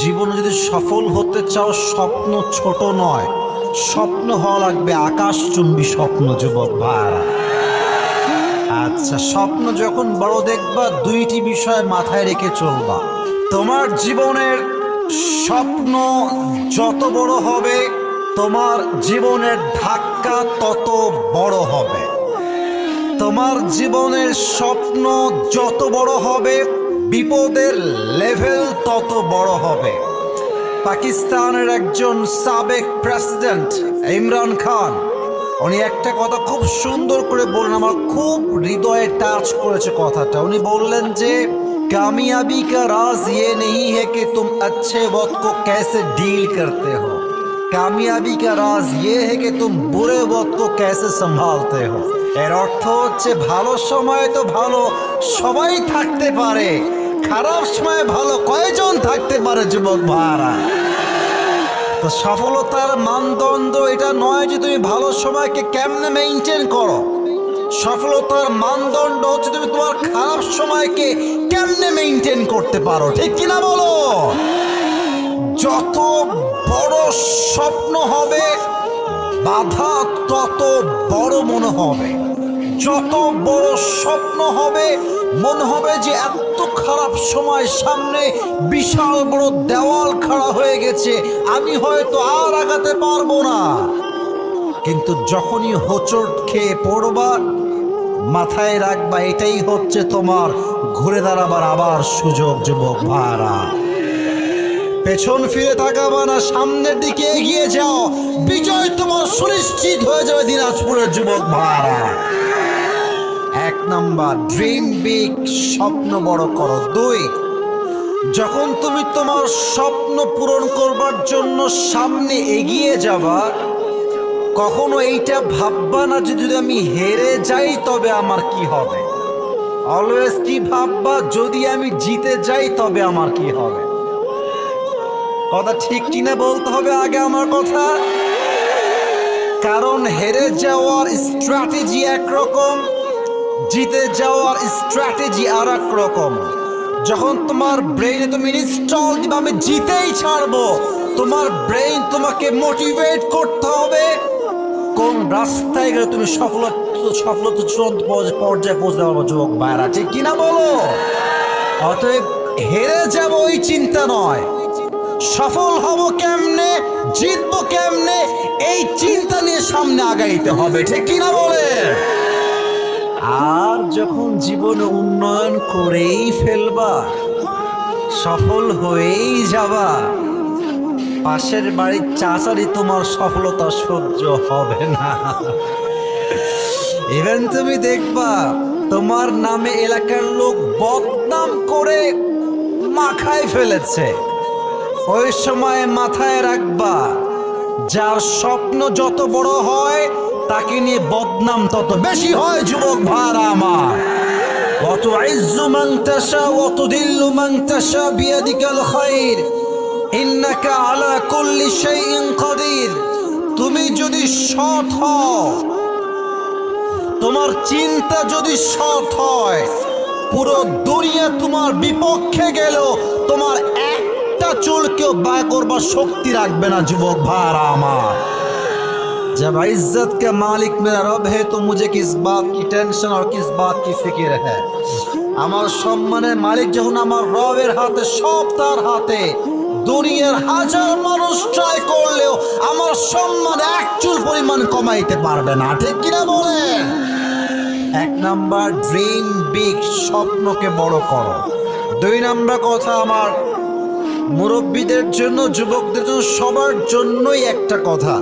জীবনে যদি সফল হতে চাও, স্বপ্ন ছোট নয়। স্বপ্ন হওয়া লাগবে আকাশ আকাশচুম্বী স্বপ্ন, যুবক ভাইরা। আচ্ছা স্বপ্ন যখন বড় দেখবা, দুইটি বিষয় মাথায় রেখে চলবা। তোমার জীবনের স্বপ্ন যত বড় হবে, তোমার জীবনের ধাক্কা তত বড় হবে। তোমার জীবনের স্বপ্ন যত বড় হবে বিপদের লেভেল তত বড় হবে পাকিস্তানের একজন সাবেক প্রেসিডেন্ট ইমরান খান উনি একটা কথা খুব সুন্দর করে বললেন আমার খুব হৃদয়ে টাচ করেছে কথাটা উনি বললেন যে कामयाबी का राज ये नहीं है कि तुम अच्छे वक्त को कैसे डील करते हो कामयाबी का राज ये है कि तुम बुरे वक्त को कैसे संभालते हो এর অর্থ হচ্ছে ভালো সময় তো ভালো সবাই থাকতে পারে খারাপ সময় ভালো কয়জন থাকতে পারে যুবক ভাড়া তো সফলতার মানদণ্ড এটা নয় যে তুমি ভালো সময়কে কেমনে মেনটেন করো। সফলতার মানদণ্ড হচ্ছে তুমি তোমার খারাপ সময়কে কেমনে মেনটেন করতে পারো, ঠিক কিনা বলো? যত বড় স্বপ্ন হবে, বাধা তত বড় মনে হবে। যত বড় স্বপ্ন হবে মনে হবে যে এত খারাপ সময় সামনে বিশাল বড় দেওয়াল খাড়া হয়ে গেছে। আমি হয়তো আর আগাতে পারব না। কিন্তু যখনই হোঁচট খেয়ে পড়বা, মাথায় রাখবা, এটাই হচ্ছে তোমার ঘুরে দাঁড়াবার আবার সুযোগ, যুবক ভাড়া পেছন ফিরে তাকাবা না, সামনের দিকে এগিয়ে যাও। বিজয় তোমার সুনিশ্চিত হয়ে যাবে দিনাজপুরের যুবক ভাড়া এক নাম্বার। ড্রিম বিগ স্বপ্ন বড় করো। দুই, যখন তুমি তোমার স্বপ্ন পূরণ করবার জন্য সামনে এগিয়ে যাবা, কখনো এইটা ভাববা না যে যদি আমি হেরে যাই তবে আমার কি হবে। অলওয়েজ কি ভাববা? যদি আমি জিতে যাই তবে আমার কি হবে? কথা ঠিক কিনা বলতে হবে আগে আমার কথা? কারণ হেরে যাওয়ার স্ট্র্যাটেজি একরকম। জিতে যাওয়ার স্ট্র্যাটেজি আর এক রকম যখন তোমার ব্রেইনে তুমি ইনস্টল আমি জিতেই ছাড়বো। তোমার ব্রেইন তোমাকে মোটিভেট করতে হবে। কোন রাস্তায় গেলে তুমি সফলতা সফলতা চূড়ান্ত পর্যায়ে পৌঁছতে পারব যুবক ভাইরা, ঠিক কিনা বলো? অতএব হেরে যাব ওই চিন্তা নয়। সফল হব কেমনে, জিতবো কেমনে, এই চিন্তা নিয়ে সামনে আগাইতে হবে, ঠিক কিনা বলে? আর যখন জীবন উন্নয়ন করেই ফেলবা, সফল হয়েই যাবা, পাশের বাড়ির চাচারই তোমার সফলতা সহ্য হবে না। ইভেন তুমি দেখবা, তোমার নামে এলাকার লোক বদনাম করে মাখায় ফেলেছে। ওই সময় মাথায় রাখবা, যার স্বপ্ন যত বড় হয় তাকে নিয়ে বদনাম তত বেশি হয়, যুবক ভাড়া আমার। অত আইজু মাংতাসা অত দিল্লু মাংতাসা বিয়াদিকাল ইন্নাকা আলা কুল্লি সেই তুমি যদি সৎ হও, তোমার চিন্তা যদি সৎ হয়, পুরো দুনিয়া তোমার বিপক্ষে গেল, তোমার একটা চুলকেও কেউ করবার শক্তি রাখবে না, যুবক ভাড়া আমার। जब इज्जत के मालिक मेरा रब है तो मुझे किस बात की टेंशन और किस बात की फिक्र है আমার সম্মানের মালিক যখন আমার রবের হাতে সব তার হাতে দুনিয়ার হাজার মানুষ ট্রাই করলেও আমার সম্মান এক চুল পরিমাণ কমাইতে পারবে না ঠিক কিনা বলেন এক নাম্বার ড্রিম বিগ স্বপ্নকে বড় করো দুই নাম্বার কথা আমার মুরব্বীদের জন্য যুবকদের জন্য সবার জন্যই একটা কথা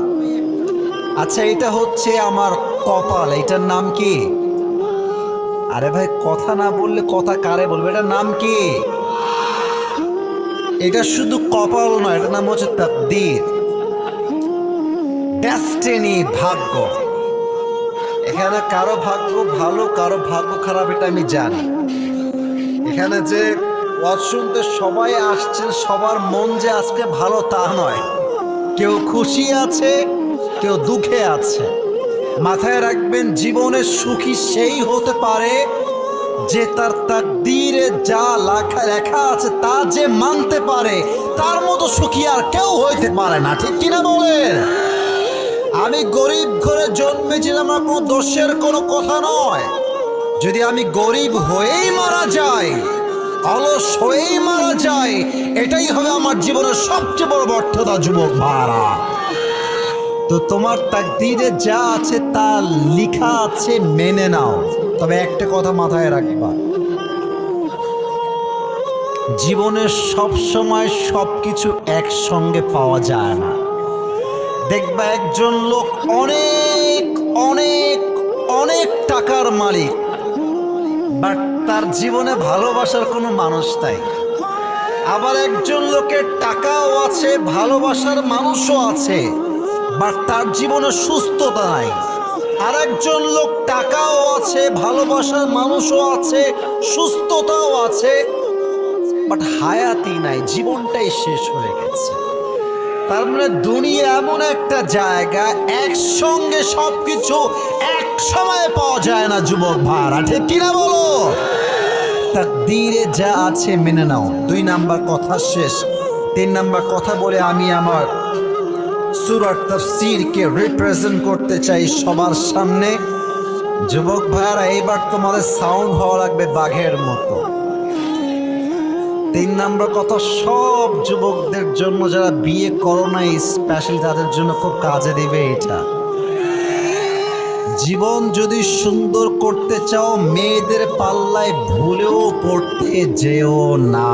আচ্ছা এটা হচ্ছে আমার কপাল, এটার নাম কি? আরে ভাই, কথা না বললে কথা কারে বলবে? এটার নাম কি? এটা শুধু কপাল নয়, এটার নাম হচ্ছে তাকদীর। ডেস্টিনি ভাগ্য। এখানে কারও ভাগ্য ভালো, কারও ভাগ্য খারাপ, এটা আমি জানি। এখানে যে ওয়াজ শুনতে সবাই আসছেন, সবার মন যে আজকে ভালো তা নয়। কেউ খুশি আছে কেউ দুঃখে আছে। মাথায় রাখবেন, জীবনে সুখী সেই হতে পারে যে তার তাকদীর যা লেখা লেখা আছে তা যে মানতে পারে, তার মতো সুখী আর কেউ হইতে পারে না। ঠিক কিনা বলেন? আমি গরিব ঘরে জন্মেছিলাম, আমার কোনো দোষের কোনো কথা নয়। যদি আমি গরিব হয়েই মারা যাই, অলস হয়েই মারা যাই, এটাই হবে আমার জীবনের সবচেয়ে বড় ব্যর্থতা যুবক ভাড়া তো তোমার তাকদিরে যা আছে তা লেখা আছে, মেনে নাও। তবে একটা কথা মাথায় রাখবা। জীবনে সব সময় সব কিছু একসঙ্গে পাওয়া যায় না। দেখবা একজন লোক অনেক অনেক অনেক টাকার মালিক, বাট তার জীবনে ভালোবাসার কোনো মানুষ নাই। আবার একজন লোকের টাকাও আছে, ভালোবাসার মানুষও আছে। বাট তার জীবনে সুস্থতা নাই আর একজন লোক টাকাও আছে, ভালোবাসার মানুষও আছে, সুস্থতাও আছে বাট হায়াতি নাই, জীবনটাই শেষ হয়ে গেছে। তার মানে দুনিয়া এমন একটা জায়গা, একসঙ্গে সবকিছু এক সময়ে পাওয়া যায় না, যুবক ভাড়া ঠিক কিনা বলো? তাকদীরে যা আছে মেনে নাও। দুই নাম্বার কথা শেষ। তিন নাম্বার কথা বলে আমি আমার সুরাট তফসিরকে রিপ্রেজেন্ট করতে চাই সবার সামনে। যুবক ভাইয়ারা, এইবার তোমাদের সাউন্ড হওয়া লাগবে বাঘের মতো। তিন নম্বর কথা, সব যুবকদের জন্য যারা বিয়ে করো নাই স্পেশালি তাদের জন্য খুব কাজে দিবে এটা। জীবন যদি সুন্দর করতে চাও, মেয়েদের পাল্লায় ভুলেও পড়তে যেও না।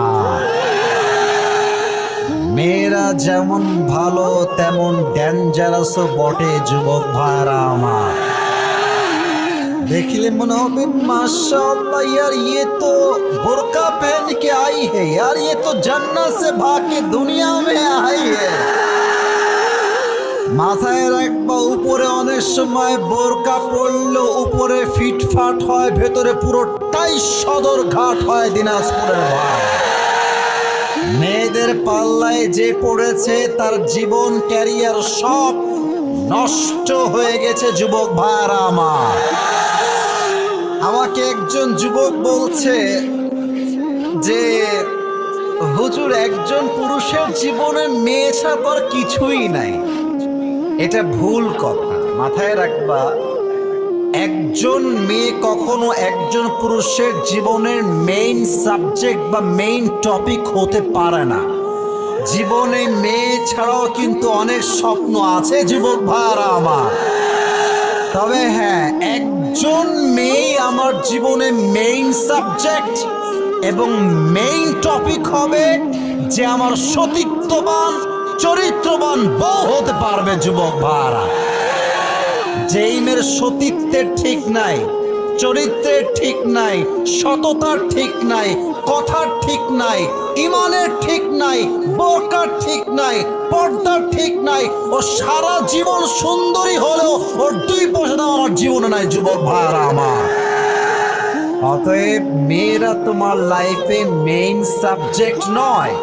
যেমন ভালো তেমন ডেঞ্জারাসও বটে যুবক ভাইরা আমার देखले मन হবে माशाल्लाह यार ये तो बुर्का पहन के आई है यार ये तो जन्नत से भाग के दुनिया में आई है মাথায় রাখবা উপরে অনেক সময় বোরকা পড়লেও উপরে ফিটফাট হয় ভেতরে পুরোটাই সদর ঘাট হয় দিনাজপুরের ভাই মেয়েদের পাল্লায় যে পড়েছে, তার জীবন, ক্যারিয়ার সব নষ্ট হয়ে গেছে, যুবক ভাইরা আমার। আমাকে একজন যুবক বলছে যে, হুজুর, একজন পুরুষের জীবনে মেয়ে ছাড়া কিছুই নাই। এটা ভুল কথা, মাথায় রাখবা। একজন মেয়ে কখনো একজন পুরুষের জীবনের মেইন সাবজেক্ট বা মেইন টপিক হতে পারে না। জীবনে মেয়ে ছাড়াও কিন্তু অনেক স্বপ্ন আছে, যুবক ভাইরা আমার। তবে হ্যাঁ একজন মেয়ে আমার জীবনে মেইন সাবজেক্ট এবং মেইন টপিক হবে যে আমার সতীত্ববান, চরিত্রবান বউ হতে পারবে, যুবক ভাড়া যেই মেয়ের সতীত্বের ঠিক নাই চরিত্রের ঠিক নাই, সততার ঠিক নাই, কথার ঠিক নাই, ইমানের ঠিক নাই, বোরকার ঠিক নাই, পর্দার ঠিক নাই, ও সারা জীবন সুন্দরী হলেও ওর দুই পয়সা আমার জীবনে নাই, যুবক ভাইরা আমার। অতএব মেয়েরা তোমার লাইফে মেইন সাবজেক্ট নয়।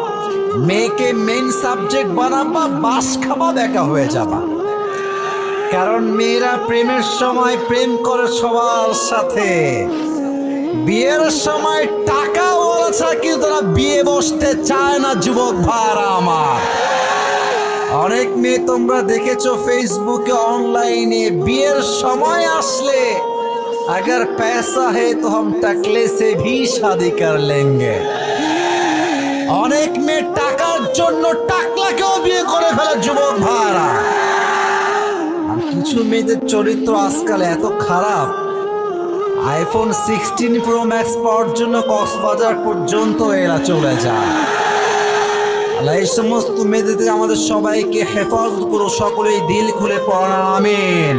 মেয়েকে মেইন সাবজেক্ট বানাবা, বাস খাবা, দেখা হয়ে যাবা। কারণ মেয়েরা প্রেমের সময় প্রেম করে সবার সাথে বিয়ের সময় টাকা বলেছে কিন্তু তারা বিয়ে বসতে চায় না যুবক ভাইরা আমার অনেক মেয়ে তোমরা দেখেছো ফেসবুকে অনলাইনে বিয়ের সময় আসলে अगर पैसा है तो हम टकले से भी शादी कर लेंगे অনেক মেয়ে টাকার জন্য টাকলাকেও বিয়ে করে ফেলে যুবক ভাইরা আর কিছু মেয়েদের চরিত্র আজকাল এত খারাপ। আইফোন সিক্সটিন প্রো ম্যাক্স পাওয়ার জন্য কক্সবাজার পর্যন্ত এরা চলে যায়। আল্লাহ, এই সমস্ত মেয়েদের আমাদের সবাইকে হেফাজত করো, সকলেই দিল খুলে পড়ান, আমিন।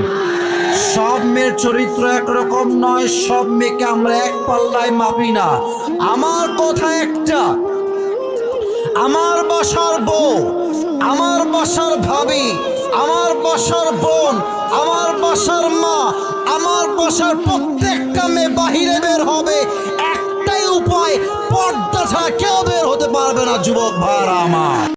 সব মেয়ের চরিত্র একরকম নয়, সব মেয়েকে আমরা এক পাল্লায় মাপি না। আমার কথা একটা, আমার বাসার বউ, আমার বাসার ভাবি আমার বাসার বোন, আমার বাসার মা, আমার বাসার প্রত্যেকটা মেয়ে বাহিরে বের হবে। একটাই উপায়, পর্দা ছাড়া কেউ বের হতে পারবে না, যুবক ভাইরা আমার।